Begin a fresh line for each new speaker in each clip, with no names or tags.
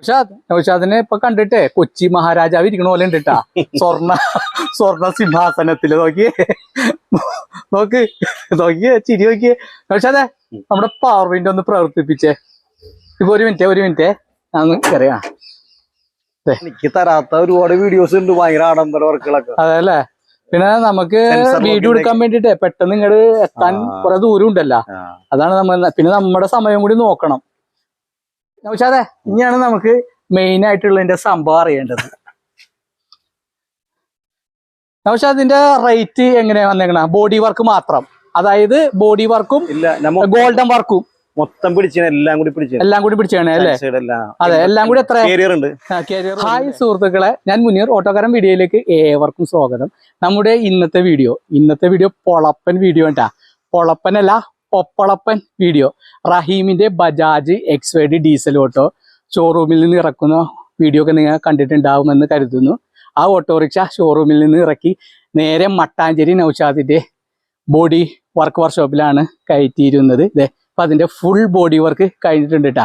നൗഷാദ് നൗഷാദിനെ ഇപ്പൊ കണ്ടിട്ടേ കൊച്ചി മഹാരാജാവ് ഇരിക്കണ പോലെ ഉണ്ട് കേട്ടാ സ്വർണ സ്വർണ സിംഹാസനത്തിൽ നോക്കിയേ. നോക്ക് നോക്കിയേ ചിരി നോക്കിയേ. നൗഷാദേ നമ്മുടെ പവർ വിൻഡോ ഒന്ന് പ്രവർത്തിപ്പിച്ചേ. ഇപ്പൊ ഒരു മിനിറ്റ് ഒരു മിനിറ്റേ ഞാൻ കറിയാ.
എനിക്ക് തരാത്ത ഒരുപാട് വീഡിയോസ് ഉണ്ട് ഭയങ്കര ആഡംബര വർക്കുകളൊക്കെ.
അതല്ലേ പിന്നെ നമുക്ക് വീഡിയോ എടുക്കാൻ വേണ്ടിട്ടേ പെട്ടെന്ന് ഇങ്ങോട്ട് എത്താൻ. കുറെ ദൂരം ഉണ്ടല്ലോ. അതാണ് നമ്മൾ പിന്നെ നമ്മുടെ സമയം കൂടി നോക്കണം. നൗഷാദേ ഇനിയാണ് നമുക്ക് മെയിൻ ആയിട്ടുള്ളതിന്റെ സംഭവം അറിയേണ്ടത്. നൗഷാദിന്റെ റേറ്റ് എങ്ങനെയാ വന്നേക്കണ? ബോഡി വർക്ക് മാത്രം. അതായത് ബോഡി വർക്കും
ഇല്ല
ഗോൾഡൻ വർക്കും
മൊത്തം പിടിച്ചാണ് എല്ലാം കൂടി പിടിച്ചു
എല്ലാം കൂടി പിടിച്ചാണ് അല്ലേ? അതെ എല്ലാം കൂടി എത്ര
കേരിയർ ഉണ്ട്.
ഹായ് സുഹൃത്തുക്കളെ ഞാൻ മുനീർ ഓട്ടോക്കാരൻ വീഡിയോയിലേക്ക് ഏവർക്കും സ്വാഗതം. നമ്മുടെ ഇന്നത്തെ വീഡിയോ ഇന്നത്തെ വീഡിയോ പൊളപ്പൻ വീഡിയോ ഉണ്ടാ പൊളപ്പനല്ല പൊപ്പളപ്പൻ video. റഹീമിന്റെ Bajaj X wide diesel auto ഷോറൂമിൽ നിന്ന് ഇറക്കുന്ന വീഡിയോ ഒക്കെ നിങ്ങൾ കണ്ടിട്ടുണ്ടാവുമെന്ന് കരുതുന്നു. ആ ഓട്ടോറിക്ഷ ഷോറൂമിൽ നിന്ന് ഇറക്കി നേരെ മട്ടാഞ്ചേരി നൗഷാദിന്റെ ബോഡി വർക്ക് വർക്ക്ഷോപ്പിലാണ് കയറ്റിയിരുന്നത്. ഇതേ അപ്പൊ അതിന്റെ ഫുൾ ബോഡി വർക്ക് കഴിഞ്ഞിട്ടുണ്ട് കേട്ടാ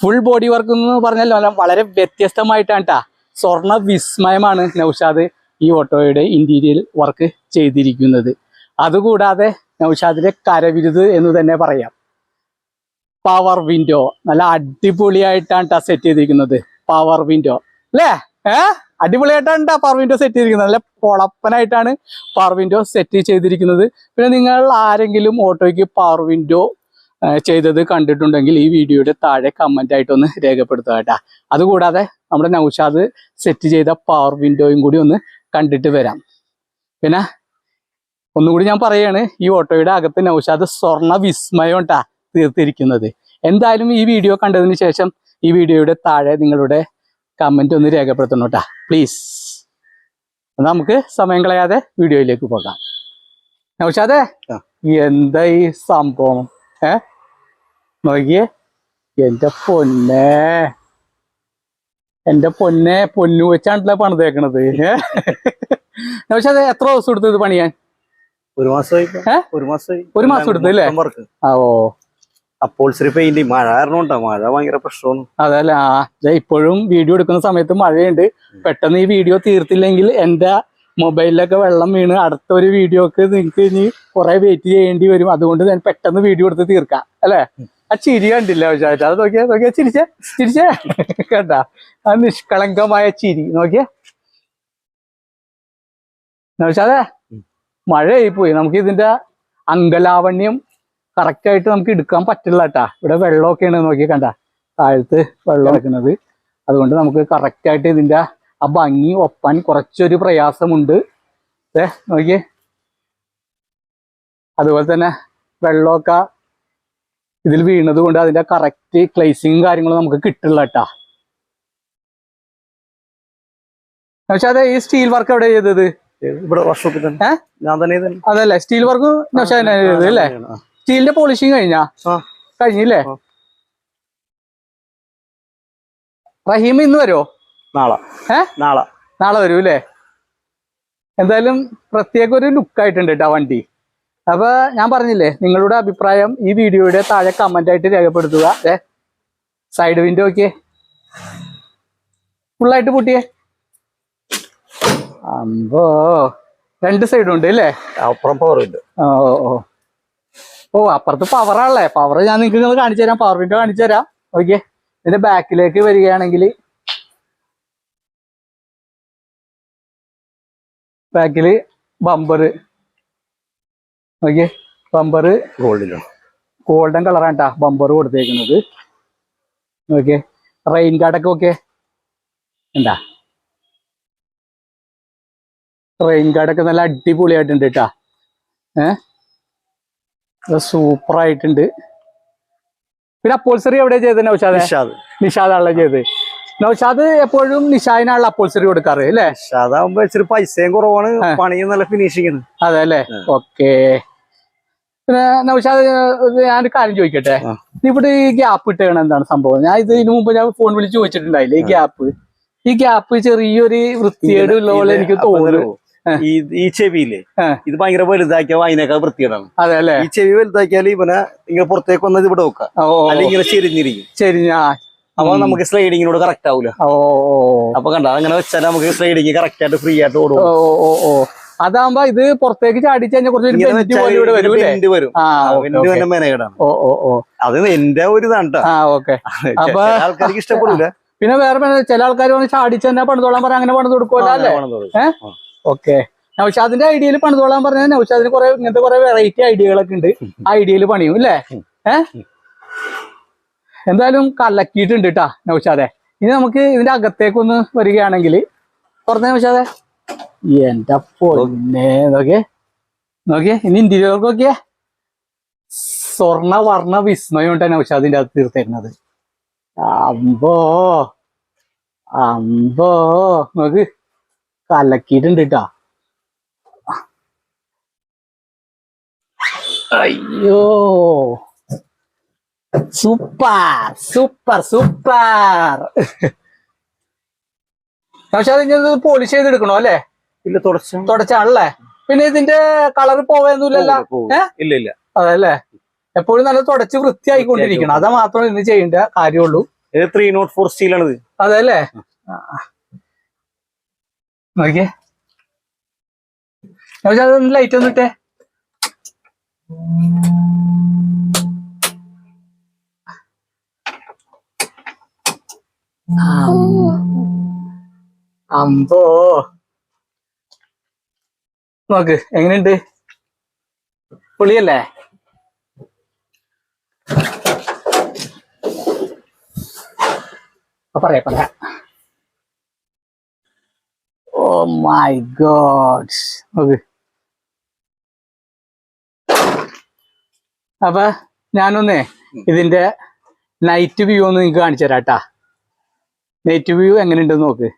ഫുൾ ബോഡി വർക്ക് എന്ന് പറഞ്ഞാൽ വളരെ വ്യത്യസ്തമായിട്ടാണ് ട്ടാ. സ്വർണ വിസ്മയമാണ് നൗഷാദ് ഈ ഓട്ടോയുടെ ഇന്റീരിയൽ വർക്ക് ചെയ്തിരിക്കുന്നത്. അതുകൂടാതെ നൗഷാദിന്റെ കരവിരുത് എന്ന് തന്നെ പറയാം. പവർ വിൻഡോ നല്ല അടിപൊളിയായിട്ടാണ് ട്ടാ സെറ്റ് ചെയ്തിരിക്കുന്നത്. പവർ വിൻഡോ അല്ലേ ഏ? അടിപൊളിയായിട്ടാണ് ട്ടാ പവർ വിൻഡോ സെറ്റ് ചെയ്തിരിക്കുന്നത്. നല്ല പൊളപ്പനായിട്ടാണ് പവർ വിൻഡോ സെറ്റ് ചെയ്തിരിക്കുന്നത്. പിന്നെ നിങ്ങൾ ആരെങ്കിലും ഓട്ടോയ്ക്ക് പവർ വിൻഡോ ചെയ്തത് കണ്ടിട്ടുണ്ടെങ്കിൽ ഈ വീഡിയോയുടെ താഴെ കമന്റ് ആയിട്ടൊന്ന് രേഖപ്പെടുത്തുക കേട്ടാ അതുകൂടാതെ നമ്മുടെ നൗഷാദ് സെറ്റ് ചെയ്ത പവർ വിൻഡോയും കൂടി ഒന്ന് കണ്ടിട്ട് വരാം. പിന്നെ ഒന്നുകൂടി ഞാൻ പറയാണ് ഈ ഓട്ടോയുടെ അകത്ത് നൗഷാദ് സ്വർണ വിസ്മയം ട്ടാ തീർത്തിരിക്കുന്നത്. എന്തായാലും ഈ വീഡിയോ കണ്ടതിന് ശേഷം ഈ വീഡിയോയുടെ താഴെ നിങ്ങളുടെ കമന്റ് ഒന്ന് രേഖപ്പെടുത്തണം കേട്ടാ പ്ലീസ് നമുക്ക് സമയം കളയാതെ വീഡിയോയിലേക്ക് പോകാം. നൗഷാദേ. എന്താ ഈ സംഭവം? ഏ? നോക്കിയേ എന്റെ പൊന്നെ. എന്റെ പൊന്നെ പൊന്നു വെച്ചാണല്ലോ പണിതേക്കണത്. ഏ? പക്ഷെ എത്ര ദിവസം എടുത്തത് പണിയാൻ?
ഒരു മാസമായി? ഒരു മാസമായി.
ഒരു മാസം എടുത്തു അല്ലേ?
വർക്ക്
ആ ഓ.
അപ്പോൾസറി പെയിന്റ് മഴ കാരണം ഉണ്ടോ മഴ ഭയങ്കര പ്രശ്നമാണ്.
അതല്ല ഇപ്പോഴും വീഡിയോ എടുക്കുന്ന സമയത്ത് മഴയുണ്ട്. പെട്ടെന്ന് ഈ വീഡിയോ തീർത്തില്ലെങ്കിൽ എന്റെ മൊബൈലിലൊക്കെ വെള്ളം വീണ് അടുത്ത ഒരു വീഡിയോക്ക് നിങ്ങൾക്ക് ഇനി കുറെ വെയിറ്റ് ചെയ്യേണ്ടി വരും. അതുകൊണ്ട് ഞാൻ പെട്ടെന്ന് വീഡിയോ എടുത്ത് തീർക്കാം അല്ലെ? ആ ചിരി കണ്ടില്ല പക്ഷേ അത് നോക്കിയാ നോക്കിയാ. ചിരിച്ചേ ചിരിച്ചേ. കേട്ടാ ആ നിഷ്കളങ്കമായ ചിരി. നോക്കിയേ. നോക്കിയാ മഴയായി പോയി നമുക്ക് ഇതിന്റെ അങ്കലാവണ്യം കറക്റ്റ് ആയിട്ട് നമുക്ക് എടുക്കാൻ പറ്റില്ല കേട്ടാ ഇവിടെ വെള്ളമൊക്കെയാണ് നോക്കി കണ്ട. താഴത്ത് വെള്ളം വെക്കുന്നത് അതുകൊണ്ട് നമുക്ക് കറക്റ്റ് ആയിട്ട് ഇതിന്റെ ആ ഭംഗി ഒപ്പാൻ കുറച്ചൊരു പ്രയാസമുണ്ട്. ഏ നോക്കിയേ. അതുപോലെ തന്നെ വെള്ളമൊക്കെ ഇതിൽ വീണത് കൊണ്ട് അതിന്റെ കറക്റ്റ് ക്ലേസിങ് കാര്യങ്ങളും നമുക്ക് കിട്ടില്ല കേട്ടാ പക്ഷെ അതെ ഈ സ്റ്റീൽ വർക്ക് എവിടെ ചെയ്തത്?
ഇവിടെ തന്നെ? ഞാൻ തന്നെ.
അതല്ലേ സ്റ്റീൽ വർക്ക് അല്ലേ സ്റ്റീലിന്റെ പോളിഷിങ് കഴിഞ്ഞാ. കഴിഞ്ഞില്ലേ. റഹീം ഇന്ന് വരുമോ
നാളെ? നാളെ.
നാളെ വരൂ അല്ലേ എന്തായാലും പ്രത്യേക ഒരു ലുക്ക് ആയിട്ടുണ്ട് കേട്ടോ വണ്ടി. അപ്പൊ ഞാൻ പറഞ്ഞില്ലേ നിങ്ങളുടെ അഭിപ്രായം ഈ വീഡിയോയുടെ താഴെ കമന്റ് ആയിട്ട് രേഖപ്പെടുത്തുക. സൈഡ് വിൻഡോ ഒക്കെ. ഫുള്ളായിട്ട് പൂട്ടിയേ? അമ്പോ രണ്ട് സൈഡും ഉണ്ട് അല്ലേ
അപ്പുറം പവർ ഉണ്ട്.
ഓ ഓ, ഓ. അപ്പുറത്ത് പവറാണല്ലേ പവർ ഞാൻ നിങ്ങൾക്ക് നിങ്ങൾ കാണിച്ചു തരാം. പവർ വിൻഡോ കാണിച്ചു തരാം. ഓക്കെ ഇതിന്റെ ബാക്കിലേക്ക് വരികയാണെങ്കിൽ ബാക്കിൽ ബമ്പർ ഓക്കെ ബമ്പർ
ഗോൾഡിലാണ്
ഗോൾഡൻ കളറാണ് കേട്ടാ ബമ്പർ കൊടുത്തേക്കുന്നത്. ഓക്കെ റെയിൻ കാർഡൊക്കെ ഓക്കെ എന്താ? റെയിൻ ഗാർഡൊക്കെ നല്ല അടിപൊളിയായിട്ടുണ്ട് കേട്ടാ ഏഹ് സൂപ്പർ ആയിട്ടുണ്ട്. പിന്നെ അപ്പോൾസറി എവിടെ ചെയ്തത് നൗഷാദ്?
നിഷാദ്.
നിഷാദാണല്ലോ ചെയ്ത് നൗഷാദ് എപ്പോഴും നിഷാദിനാണല്ലോ അപ്പോൾസറി കൊടുക്കാറ് അല്ലേ?
നിഷാദാകുമ്പോ ഇച്ചിരി പൈസയും കുറവാണ് പണിയും നല്ല ഫിനിഷിങ്
അതെ അല്ലേ. ഓക്കെ. പിന്നെ നൗഷാദ് ഞാൻ ഞാനൊരു കാര്യം ചോദിക്കട്ടെ. ഇവിടെ ഈ ഗ്യാപ്പ് ഇട്ടേണ എന്താണ് സംഭവം? ഞാൻ ഇത് ഇതിനു മുമ്പ് ഞാൻ ഫോൺ വിളിച്ച് ചോദിച്ചിട്ടുണ്ടായില്ലേ ഈ ഗ്യാപ്പ് ഈ ഗ്യാപ്പ് ചെറിയൊരു വൃത്തിയേട് ഉള്ള പോലെ എനിക്ക് തോന്നുന്നു?
ഈ ഈ ചെവിയില്ലേ ഇത് ഭയങ്കര വലുതാക്കിയ അതിനേക്കാൾ വൃത്തിയിടാണ്
അതെ അല്ലേ?
ഈ ചെവി വലുതാക്കിയാൽ ഇവനെ ഇങ്ങനെ പുറത്തേക്ക് വന്നത് ഇവിടെ വെക്കാം
ഓ.
അല്ലെങ്കിൽ ഇങ്ങനെ ചെരിഞ്ഞിരിക്കും.
ചെരിഞ്ഞാ
അപ്പൊ നമുക്ക് സ്ലൈഡിങ്ങിനോട് കറക്റ്റ് ആവൂല.
ഓ
അപ്പൊ കണ്ട അങ്ങനെ വെച്ചാൽ നമുക്ക് സ്ലൈഡിങ് കറക്റ്റ് ആയിട്ട് ഫ്രീ ആയിട്ട് ഓടും.
ഓ ഓ അതാകുമ്പോ ഇത് പുറത്തേക്ക് ചാടിച്ച് കഴിഞ്ഞാൽ കുറച്ച് വരും. ഓ ഓ ഓ.
അത് എന്റെ ഒരു ഇതാണ്
അപ്പൊ-
ആൾക്കാർക്ക് ഇഷ്ടപ്പെടില്ല
പിന്നെ വേറെ ചില ആൾക്കാർ ചാടിച്ച് തന്നെ പണിതോളാൻ പറയാം അങ്ങനെ പണിത് കൊടുക്കുമല്ലോ അല്ലേ? ഓക്കെ. നൗഷാദിന്റെ ഐഡിയയിൽ പണിതോളാൻ പറഞ്ഞാൽ നൗഷാദിന് കുറെ ഇങ്ങനത്തെ കുറെ വെറൈറ്റി ഐഡിയകളൊക്കെ ഉണ്ട്. ഐഡിയയിൽ പണിയും അല്ലേ ഏഹ് എന്തായാലും കലക്കിയിട്ടുണ്ട് കേട്ടാ നൗഷാദെ. ഇനി നമുക്ക് ഇതിന്റെ അകത്തേക്കൊന്ന് വരികയാണെങ്കിൽ തുറന്നേ നൗഷാദെ. എന്റെ പൊന്നെ. നോക്കിയേ. നോക്കിയേ. ഇനി ഇന്ത്യയിലേക്ക് നോക്കിയേ. സ്വർണ വർണ വിസ്മയം ഉണ്ട് നൗഷാദിന്റെ അകത്ത് തീർത്തേക്കുന്നത് അമ്പോ. അമ്പോ. നോക്ക്. കലക്കിയിട്ടുണ്ട് കേട്ടാ അയ്യോ. Super super super. പക്ഷെ അത് ഇനി പോളിഷ് ചെയ്തെടുക്കണോ അല്ലേ?
ഇല്ല തുടച്ച.
തുടച്ചാണല്ലേ? പിന്നെ ഇതിന്റെ കളർ പോവുന്നില്ലല്ലോ
ഇല്ല ഇല്ല.
അതല്ലേ? എപ്പോഴും നല്ല തുടച്ച് വൃത്തിയായിക്കൊണ്ടിരിക്കണം. അതാ മാത്രമേ ഇന്ന് ചെയ്യേണ്ട കാര്യമുള്ളൂ.
ത്രീ നോട്ട് ഫോർ സ്റ്റീലാണ്
അതല്ലേ. നോക്കിയേ. അതൊന്ന് ലൈറ്റ് ഒന്ന് ഇട്ടേ. അമ്പോ. നോക്ക് എങ്ങനെയുണ്ട്? പൊളിയല്ലേ? പറയാ പറയാ ഓ മൈ ഗോഡ് നോക്ക് അപ്പൊ ഞാനൊന്നേ ഇതിന്റെ നൈറ്റ് വ്യൂ ഒന്ന് നിങ്ങൾക്ക് കാണിച്ചു തരാം കേട്ടാ നൈറ്റ് വ്യൂ എങ്ങനെയുണ്ടെന്ന് നോക്ക്.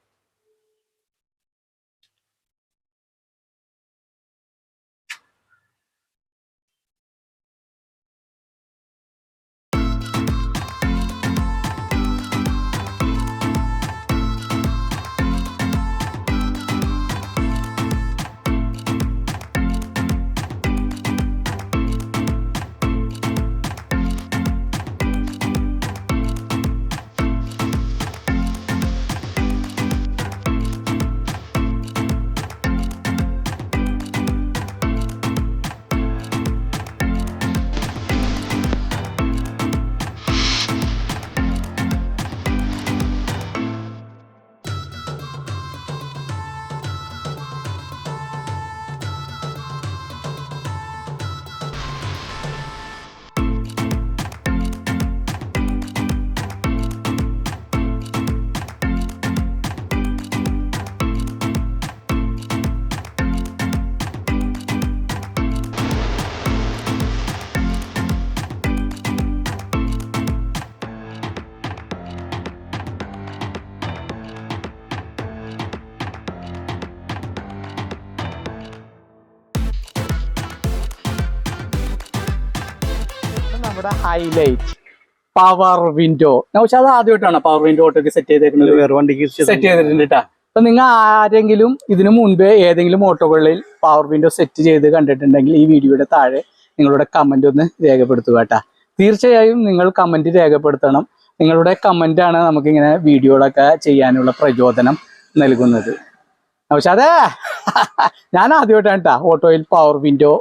ഹൈലൈറ്റ് പവർ വിൻഡോ പക്ഷെ അത് ആദ്യമായിട്ടാണ് പവർ വിൻഡോ ഓട്ടോക്ക് സെറ്റ് ചെയ്തേക്കുന്നത്?
വേറെ വണ്ടിക്ക്
സെറ്റ് ചെയ്തിട്ടുണ്ട് കേട്ടോ അപ്പൊ നിങ്ങൾ ആരെങ്കിലും ഇതിനു മുൻപേ ഏതെങ്കിലും ഓട്ടോകളിൽ പവർ വിൻഡോ സെറ്റ് ചെയ്ത് കണ്ടിട്ടുണ്ടെങ്കിൽ ഈ വീഡിയോയുടെ താഴെ നിങ്ങളുടെ കമന്റ് ഒന്ന് രേഖപ്പെടുത്തുക കേട്ടോ. തീർച്ചയായും നിങ്ങൾ കമന്റ് രേഖപ്പെടുത്തണം. നിങ്ങളുടെ കമന്റ് ആണ് നമുക്ക് ഇങ്ങനെ വീഡിയോകളൊക്കെ ചെയ്യാനുള്ള പ്രചോദനം നൽകുന്നത്. പക്ഷെ അതെ ഞാൻ ആദ്യമായിട്ടാണ് കേട്ടാ ഓട്ടോയിൽ പവർ വിൻഡോ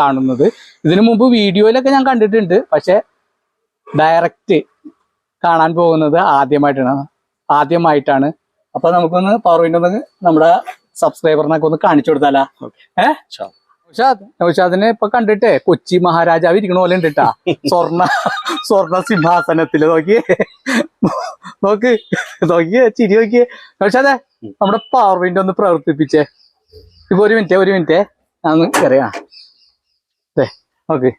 കാണുന്നത്. ഇതിനു മുമ്പ് വീഡിയോയിലൊക്കെ ഞാൻ കണ്ടിട്ടുണ്ട്. പക്ഷെ ഡയറക്റ്റ് കാണാൻ പോകുന്നത് ആദ്യമായിട്ടാണ്. ആദ്യമായിട്ടാണ്. അപ്പൊ നമുക്കൊന്ന് പവർ വിൻഡോ ഒന്ന് നമ്മുടെ സബ്സ്ക്രൈബറിനൊക്കെ ഒന്ന് കാണിച്ചു കൊടുത്താലാ. ഏഹ്
Sure.
നൗഷാദ് നൗഷാദിനെ ഇപ്പൊ കണ്ടിട്ടേ കൊച്ചി മഹാരാജാവ് ഇരിക്കണ പോലെ ഉണ്ട് കേട്ടാ സ്വർണ സ്വർണ സിംഹാസനത്തിൽ നോക്കിയേ നോക്ക് നോക്കിയേ ചിരി നോക്കിയേ. നൗഷാദേ നമ്മുടെ പവർ വിൻഡോ ഒന്ന് പ്രവർത്തിപ്പിച്ചേ. ഇപ്പൊ ഒരു മിനിറ്റ് ഒരു മിനിറ്റ് ഞാൻ ഒന്ന് കയറിയാ ദേ നോക്ക്.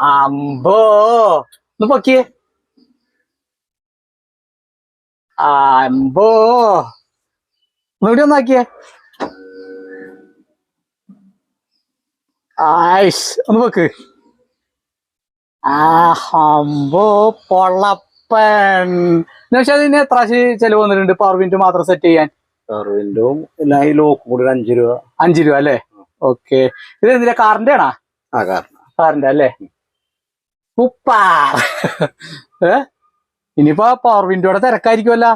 അമ്പോ. ഒന്ന് പൊക്കിയേ. അമ്പോ. ഒന്നുകൂടി ഒന്നാക്കിയേ. ആയിഷ് ഒന്ന് വെക്ക് ആ ഹമ്പോ പൊള്ളപ്പൻ. പക്ഷെ അതിന് എത്ര ചെലവ് വന്നിട്ടുണ്ട്? പവർ വിൻഡ് മാത്രം സെറ്റ് ചെയ്യാൻ.
വിൻഡോവും എല്ലാം ഈ ലോക്കും കൂടി ഒരു രൂപ.
അഞ്ച് രൂപ അല്ലേ? ഓക്കെ ഇത് എന്തിനാ? കാറിന്റെ ആണോ
ആ കാരണം
കാറിന്റെ അല്ലേ? സൂപ്പർ ഏ? ഇനിയിപ്പോ പവർ വിൻഡോയുടെ തിരക്കായിരിക്കുമല്ല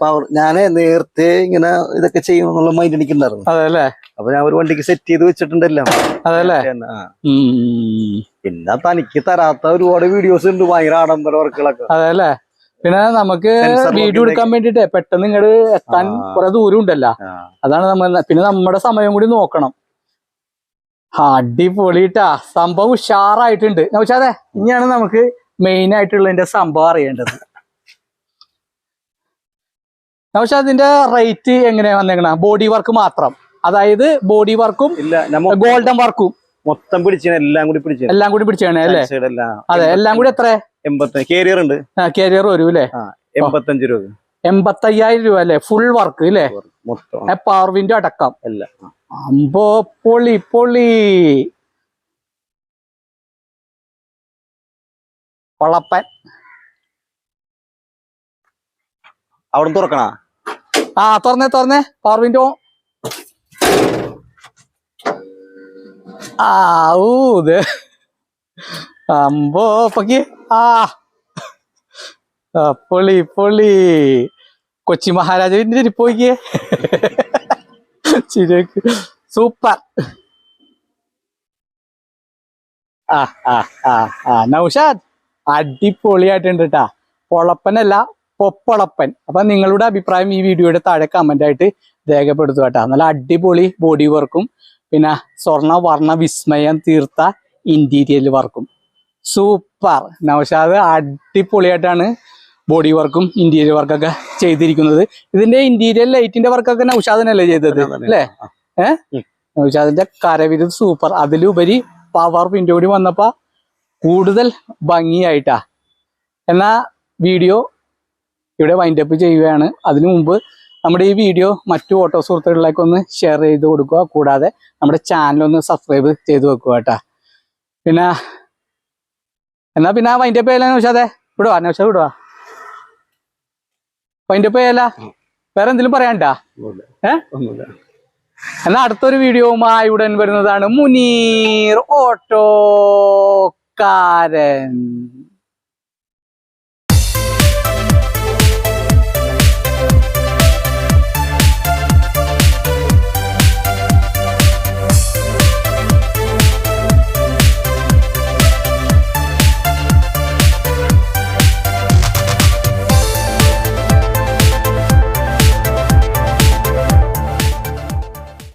പവർ ഞാൻ നേരത്തെ ഇങ്ങനെ ഇതൊക്കെ ചെയ്യുമെന്നുള്ള മൈൻഡ് എനിക്കുണ്ടായിരുന്നു
അതല്ലേ?
അപ്പൊ ഞാൻ ഒരു വണ്ടിക്ക് സെറ്റ് ചെയ്ത് വെച്ചിട്ടുണ്ടല്ലോ.
അതല്ലേ.
പിന്നെ തനിക്ക് തരാത്ത ഒരുപാട് വീഡിയോസ് ഉണ്ട് ഭയങ്കര ആഡംബര വർക്കുകളൊക്കെ.
അതല്ലേ? പിന്നെ നമുക്ക് വീഡിയോ എടുക്കാൻ വേണ്ടിട്ടേ പെട്ടെന്ന് ഇങ്ങോട്ട് എത്താൻ. കുറെ ദൂരം ഉണ്ടല്ലോ അതാണ് നമ്മൾ പിന്നെ നമ്മുടെ സമയം കൂടി നോക്കണം. അടിപൊളിട്ടാ. സംഭവം ഉഷാറായിട്ടുണ്ട്. പക്ഷെ അതെ ഇനിയാണ് നമുക്ക് മെയിൻ ആയിട്ടുള്ളതിന്റെ സംഭവം അറിയേണ്ടത്. പക്ഷെ അതിന്റെ റേറ്റ് എങ്ങനെയാ വന്നേക്കണ? ബോഡി വർക്ക് മാത്രം. അതായത് ബോഡി വർക്കും
ഇല്ല
ഗോൾഡൻ വർക്കും
മൊത്തം പിടിച്ചു എല്ലാം കൂടി പിടിച്ചു
എല്ലാം കൂടി പിടിച്ചാണ് അല്ലേ? അതെ എല്ലാം കൂടി എത്ര?
എൺപത്തി കേരിയർ ഉണ്ട്.
കാരിയർ വരും അല്ലേ?
എൺപത്തഞ്ച് രൂപ.
എൺപത്തയ്യായിരം രൂപ അല്ലേ? ഫുൾ വർക്ക് അല്ലേ
മൊത്തം.
അടക്കം.
എല്ലാം ആ.
അമ്പോ പൊളി പൊളി. കൊളപ്പൻ
അവിടെ തുറക്കണ?
ആ തുറന്നേ തുറന്നേ പവർ വിൻഡോ ആ ഊ ഇത് അമ്പോ പൊക്കി. ആ. പൊളി പൊളി. കൊച്ചി മഹാരാജാവിന്റെ പോയിക്കേ. ചിരക്ക്. സൂപ്പർ. ആ ആ ആ ആ. നൗഷാദ് അടിപൊളിയായിട്ടുണ്ട് കേട്ടാ പൊളപ്പനല്ല പൊപ്പൊളപ്പൻ. അപ്പൊ നിങ്ങളുടെ അഭിപ്രായം ഈ വീഡിയോയുടെ താഴെ കമന്റ് ആയിട്ട് രേഖപ്പെടുത്തുക കേട്ടാ നല്ല അടിപൊളി ബോഡി വർക്കും പിന്നെ സ്വർണ വർണ വിസ്മയം തീർത്ത ഇന്റീരിയൽ വർക്കും സൂപ്പർ. നൗഷാദ് അടിപൊളിയായിട്ടാണ് ബോഡി വർക്കും ഇന്റീരിയർ വർക്കൊക്കെ ചെയ്തിരിക്കുന്നത്. ഇതിന്റെ ഇന്റീരിയർ ലൈറ്റിന്റെ വർക്കൊക്കെ നൗഷാദിനല്ലേ ചെയ്തത്? അല്ലേ? ഏഹ് നൗഷാദിന്റെ കരവിരുത് സൂപ്പർ അതിലുപരി പവർ വിൻഡോ കൂടി വന്നപ്പോ കൂടുതൽ ഭംഗിയായിട്ടാ. എന്നാ വീഡിയോ ഇവിടെ വൈൻഡപ്പ് ചെയ്യുകയാണ്. അതിനു മുമ്പ് നമ്മുടെ ഈ വീഡിയോ മറ്റു ഓട്ടോ സുഹൃത്തുക്കളിലേക്ക് ഒന്ന് ഷെയർ ചെയ്ത് കൊടുക്കുക. കൂടാതെ നമ്മുടെ ചാനൽ ഒന്ന് സബ്സ്ക്രൈബ് ചെയ്ത് വെക്കുക കേട്ടാ. പിന്നെ എന്നാ പിന്നെ വൈൻഡപ്പ് ചെയ്യല നൗഷാദെ? വിടുവാ നൗഷാദ് വിടുവാ. വൈൻഡപ്പ് പേല വേറെ എന്തെങ്കിലും പറയാണ്ടാ ഏ? എന്നാ അടുത്തൊരു വീഡിയോവുമായി ഉടൻ വരുന്നതാണ് മുനീർ ഓട്ടോക്കാരൻ